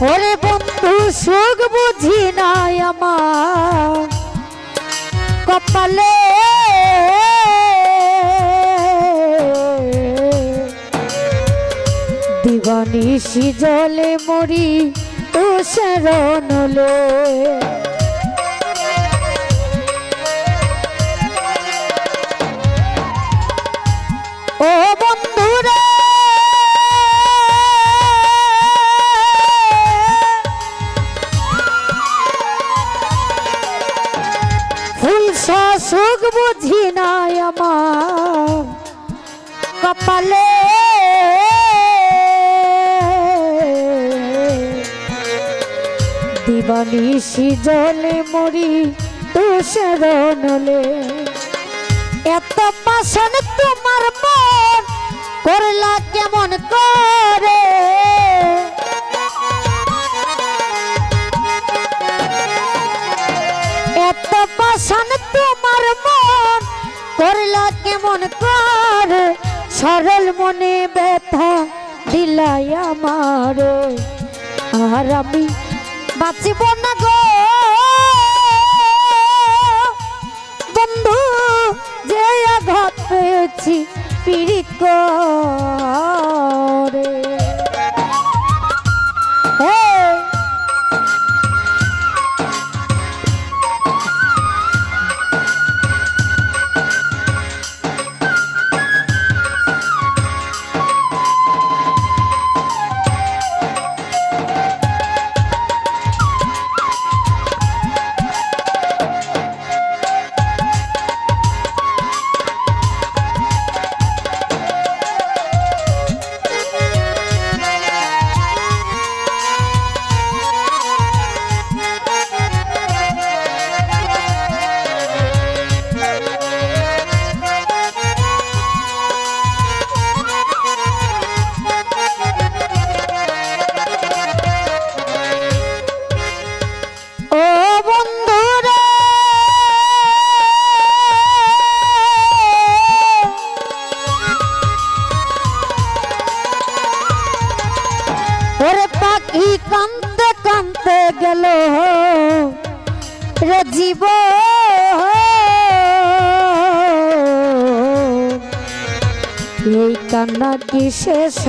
ওরে বন্ধু সুখ বুঝি নাই আমার। কপালে দিবানিশি জলে মরি তুষার সুখ বুঝি নাই আমার। কপালে দিবানিশি জলে মরি তুষার নলে। এত পাশন তোমার মন করলা কেমন করে? এত পাশন তোমার মন করলা কেমন করে? সরল মনে ব্যথা দিলাই আমার। আর আমি বাঁচিব না গো। বন্ধু, যে আঘাত পেয়েছি পীড়িত করে।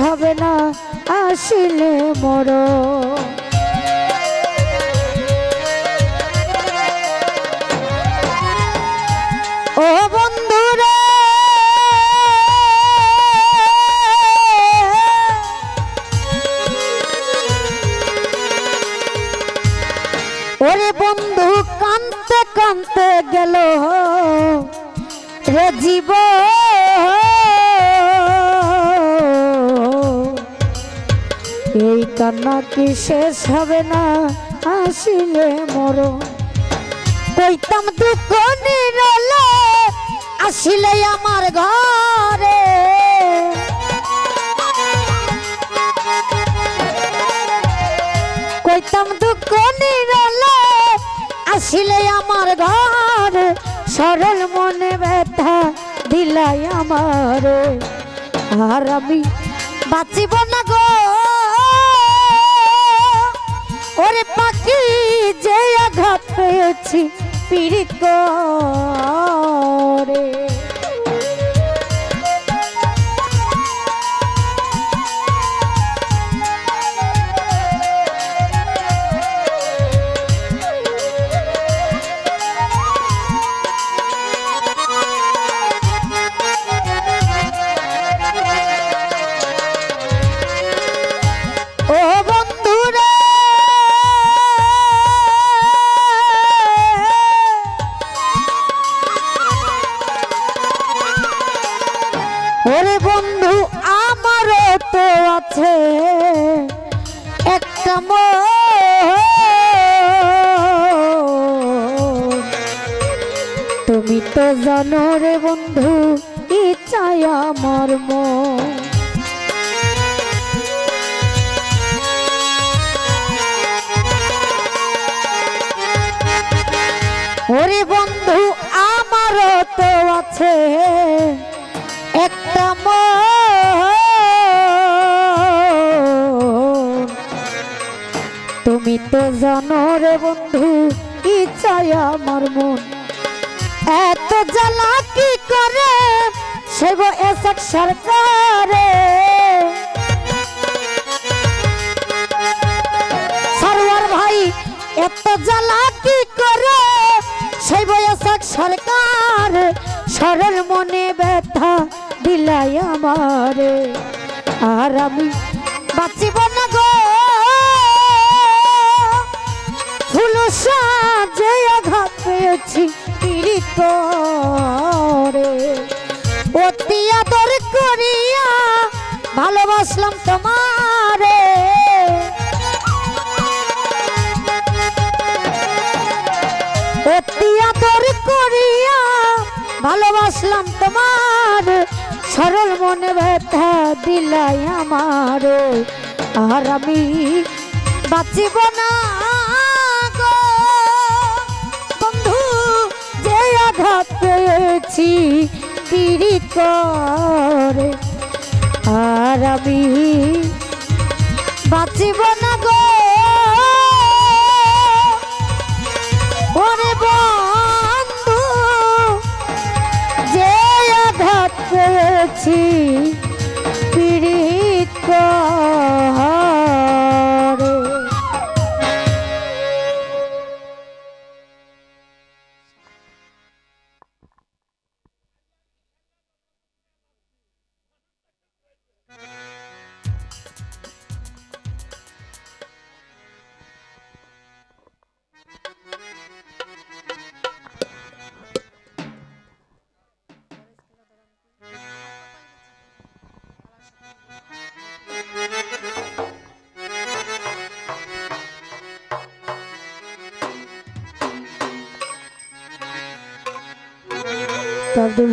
হবে না আসিলে মরো কি শেষ হবে না? আসিলে মরো। কইতাম দুঃখ নিরলে আসিলে আমার ঘরে। কইতাম দুঃখ নিরলে আসিলে আমার ঘর। সরল মনে ব্যথা দিলাই আমার। আর আমি বাঁচিব না গো। ওরে পাখি যে আঘাত পেয়েছি পীড়িত জানো রে বন্ধু, ইচ্ছায় আমার মন। ওরে বন্ধু, আমারও তো আছে একটা তুমি তো জানো রে বন্ধু, ইচ্ছায় আমার মন। জ্বালা কি করে? সেব এসক সরকারে। সরোয়ার ভাই, এত জ্বালা কি করে? সেই বয়সক সরকার সরল মনে ব্যথা দিলাই আমারে। আর আমি বাঁচিব না গো। ফুল সাজে আঘাত পেয়েছি। করে অতি আদর করিয়া ভালোবাসলাম তোমারে। অতি আদর করিয়া ভালোবাসলাম তোমার। সরল মনে ব্যথা দিলাই আমার। আর আমি বাঁচিব না। যে আঘাত পেয়েছি, পীড়িত করে। আর আমি বাঁচিব না গো। ওরে বন্ধু, যে আঘাত পেয়েছি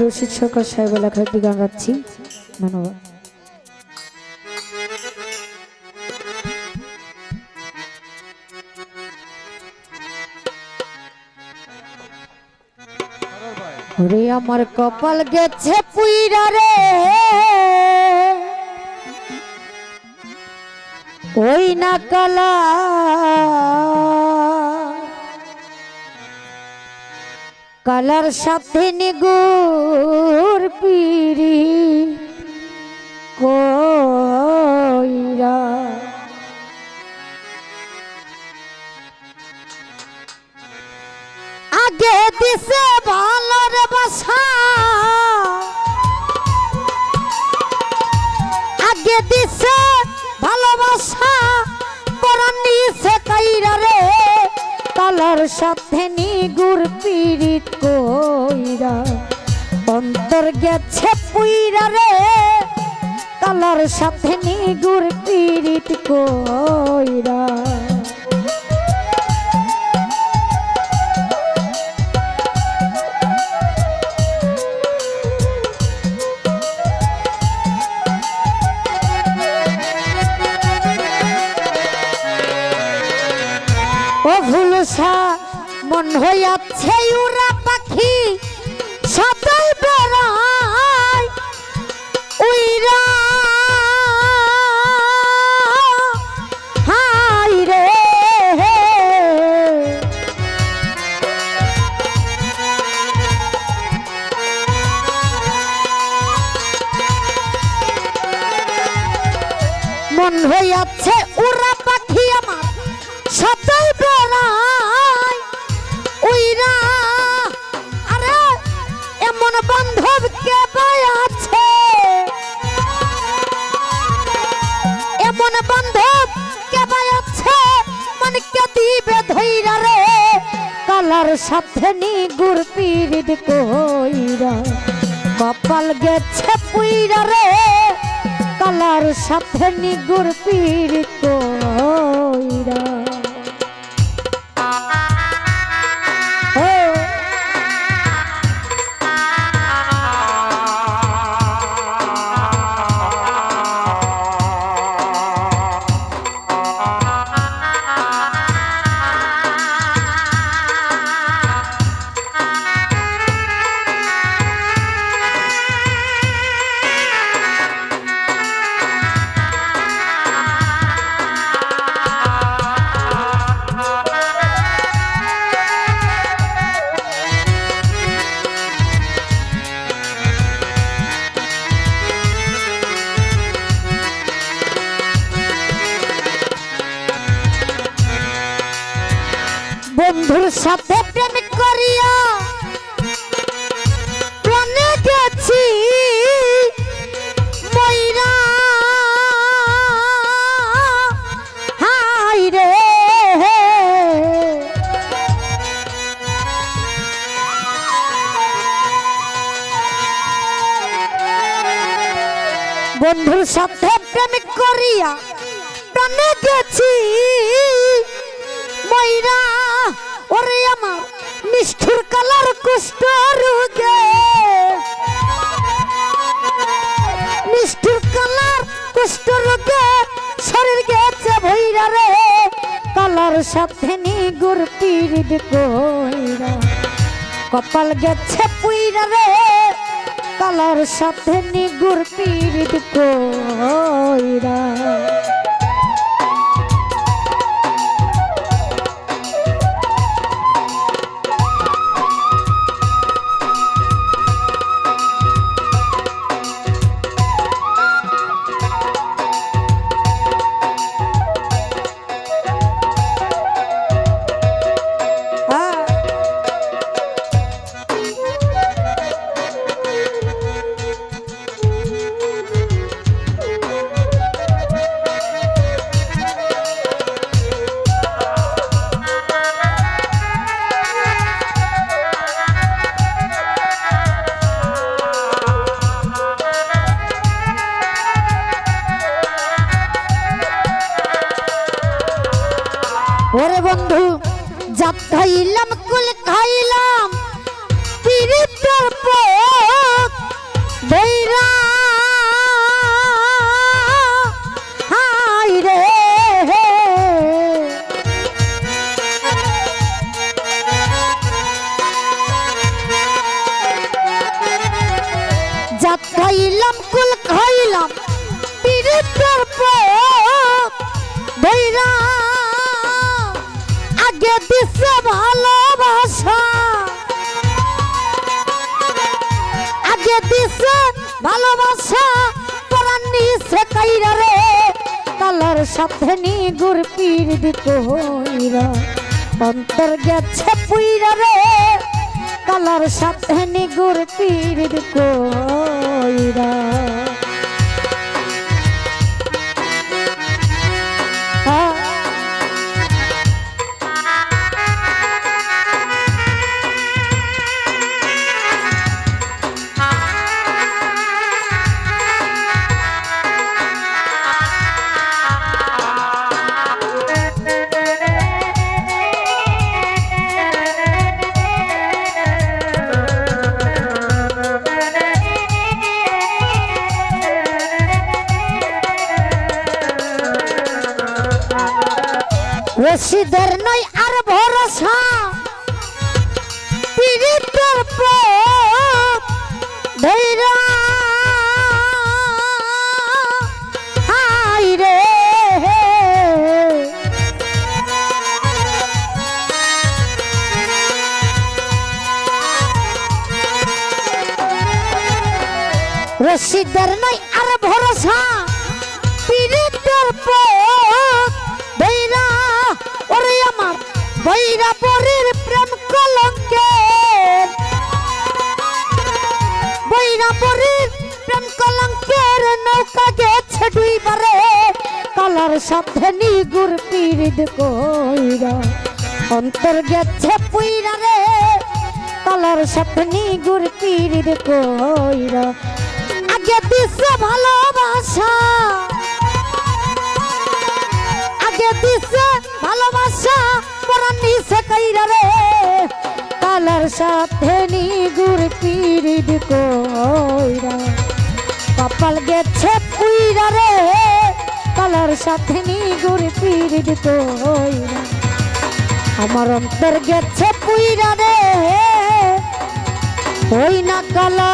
রশিদ সরকার সাহেব এলাকায় গান রাখছি ধন্যবাদ। ওরে আমার কপাল গেছে পুইরা রে। ওই না কালা। কালার সাথে নিগুর পিরি কইরা। আগে দিছে ভালোর সাথে নিগুর পীড়িত কইরা অন্তর গেছে পুইরা রে। কালার সাথে নিগুর পীড়িত কইরা। ভুলসা মন হইয়াছে উড়া পাখি সদাই বেড়ায় উইরা। হাই রে। মন পাখি আমার সদাই এমন মানে রে। কালার সাথে নি গুর কইরা। কপাল গেছে পুইরা রে। কালার সাথে নি গুর কইরা। বন্ধুর সাথে প্রেম করিয়া প্রাণে গেছি। ময়রা, ওরে আমার নিষ্ঠুর কালার কুষ্ঠ রোগে। নিষ্ঠুর কালার কুষ্ঠ রোগে শরীর গেছে ভৈরা রে। কালার সাথে নিগুর পিরিত কইরা। কপাল গেছে পুইরা রে। কালার সাথে নিগুর পীড়িত কইরা হইরা অন্তর গেছে পুইরা রে কালার সাথে নিগুর পীর দিত রশিদের নয় আর ভরসা। পীড়িতের পথ ধৈরা রশিদের নয় সাথে নিগুর পীড়িত কইরা। অন্তর গেছে পুইরা রে কালার সাথে নিগুর পীড়িত কইরা। আগে দিছে ভালোবাসা, আগে দিছে ভালোবাসা পরান নিছে কাইরা রে। কালার সাথে নিগুর পিরিদ কইরা। কপাল গেছে পুইরা রে। কালার সাথে নিগুর পীড়িত কইরা আমার অন্তর গেছে পুইরা রে। ওই না কালা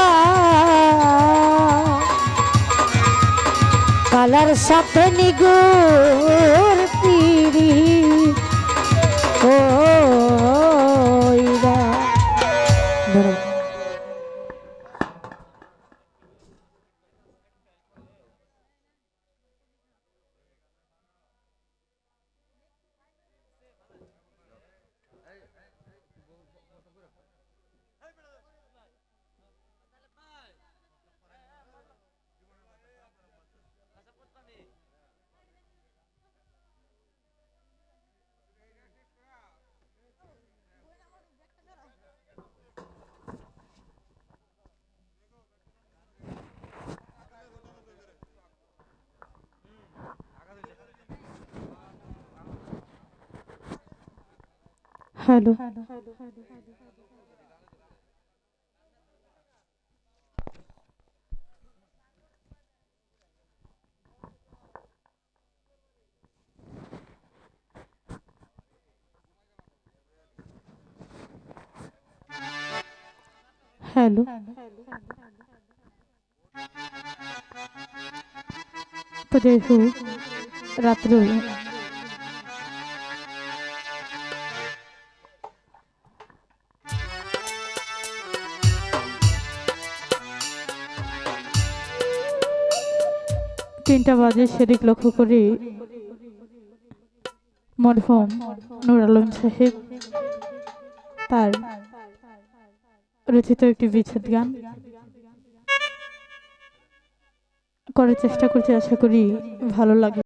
কালার সাথে নিগুর পিড়ি ওইরা हेलो। हेलो। तो जय हो रात्रि তিনটা বাজে, সেদিক লক্ষ্য করি মরহম নুর আলম সাহেব, তার রচিত একটি বিচ্ছেদ গান করার চেষ্টা করছি, আশা করি ভালো লাগবে